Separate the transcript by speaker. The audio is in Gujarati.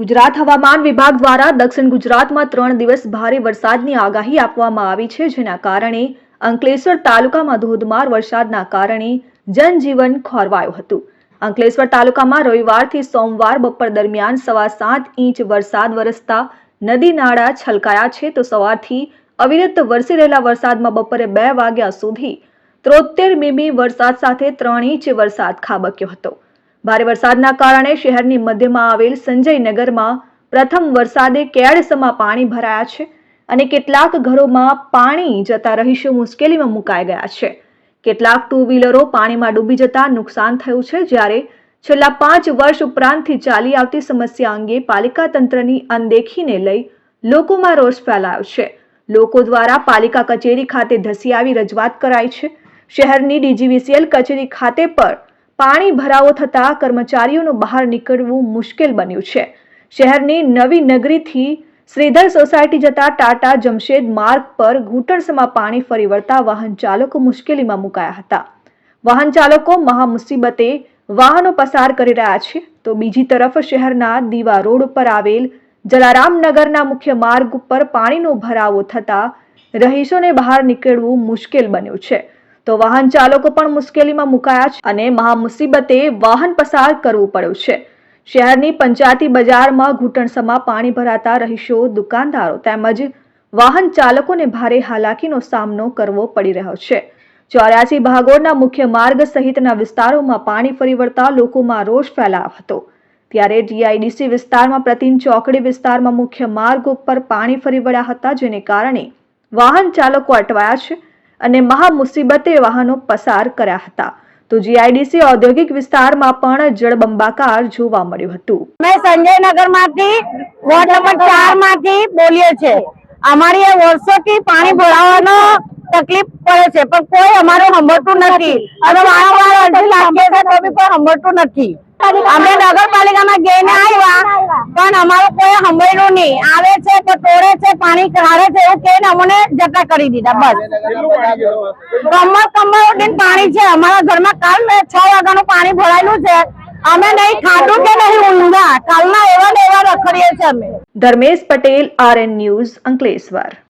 Speaker 1: ગુજરાત હવામાન વિભાગ દ્વારા દક્ષિણ ગુજરાતમાં ત્રણ દિવસ ભારે વરસાદની આગાહી આપવામાં આવી છે, જેના કારણે અંકલેશ્વર તાલુકામાં ધોધમાર વરસાદના કારણે જનજીવન ખોરવાયું હતું. અંકલેશ્વર તાલુકામાં રવિવારથી સોમવાર બપોર દરમિયાન સવા સાત ઇંચ વરસાદ વરસતા નદી નાળા છલકાયા છે, તો સવારથી અવિરત વરસી રહેલા વરસાદમાં બપોરે બે વાગ્યા સુધી ત્રોતેર મીમી વરસાદ સાથે ત્રણ ઇંચ વરસાદ ખાબક્યો હતો. ભારે વરસાદના કારણે શહેરની મધ્યમાં આવેલ સંજયનગરમાં પ્રથમ વરસાદે કેળસમાં પાણી ભરાયા છે અને કેટલાક ઘરોમાં પાણી જતા રહીશો મુશ્કેલીમાં મુકાઈ ગયા છે. કેટલાક ટુ વ્હીલરો પાણીમાં ડૂબી જતા નુકસાન થયું છે જ્યારે છેલ્લા પાંચ વર્ષ ઉપરાંતથી ચાલી આવતી સમસ્યા અંગે પાલિકા તંત્રની અનદેખીને લઈ લોકોમાં રોષ ફેલાયો છે. લોકો દ્વારા પાલિકા કચેરી ખાતે ધસી આવી રજૂઆત કરાઈ છે. શહેરની ડીજીવીસીએલ કચેરી ખાતે પર પાણી ભરાવો થતા કર્મચારીઓનું બહાર નીકળવું મુશ્કેલ બન્યું છે. શહેરની નવી નગરીથી શ્રીધર સોસાયટી જતા ટાટા જમશેદ માર્ગ પર ઘૂંટણસમાં પાણી ફરી વળતા વાહન ચાલકો મુશ્કેલીમાં મુકાયા હતા. વાહન ચાલકો મહા મુસીબતે વાહનો પસાર કરી રહ્યા છે. તો બીજી તરફ શહેરના દીવા રોડ ઉપર આવેલ જલારામનગરના મુખ્ય માર્ગ ઉપર પાણીનો ભરાવો થતાં રહીશોને બહાર નીકળવું મુશ્કેલ બન્યું છે. તો વાહન ચાલકો પણ મુશ્કેલીમાં મુકાયા છે અને મહામુસીબતે વાહન પસાર કરવું પડ્યું છે. શહેરની પંચાયતી બજારમાં ઘૂંટણસમાં પાણી ભરાતા રહીશો, દુકાનદારો તેમજ વાહન ચાલકોને ભારે હાલાકીનો સામનો કરવો પડી રહ્યો છે. ચોર્યાસી ભાગોળના મુખ્ય માર્ગ સહિતના વિસ્તારોમાં પાણી ફરી વળતા લોકોમાં રોષ ફેલાયો હતો. ત્યારે જીઆઈડીસી વિસ્તારમાં પ્રતિન ચોકડી વિસ્તારમાં મુખ્ય માર્ગ ઉપર પાણી ફરી વળ્યા હતા, જેને કારણે વાહન ચાલકો અટવાયા છે. અને મહા મુસીબતે વાહનો પસાર કર્યા હતા. તો જીઆઈડીસી ઔદ્યોગિક વિસ્તારમાં પણ જળબંબાકાર જોવા મળ્યું હતું.
Speaker 2: અમે સંજયનગરમાંથી વોર્ડ નંબર ચારમાંથી બોલીએ છે અમારી વર્ષોથી પાણી ભરાવાનો તકલીફ પડે છે, પણ કોઈ અમારું સંભળતું નથી. અને વારંવાર અરજી લાગીએ છે, તો બી કોઈ સંભળતું નથી. અમે નગરપાલિકામાં ગઈને આવ્યા અમારું સાંભળ્યું નહીં. આવે છે તો તોડે છે, પાણી કાઢે છે એવું કે અમને જતા કરી દીધા, બસ. કમર કમર સુધી પાણી છે. અમારા ઘરમાં કાલ છ વાગ્યાનું પાણી ભરાયેલું છે. અમે નહીં ખાધું કે નહીં કાલના એવા ને રખડીએ છીએ અમે.
Speaker 1: Dharmesh Patel, RN news Ankleshwar.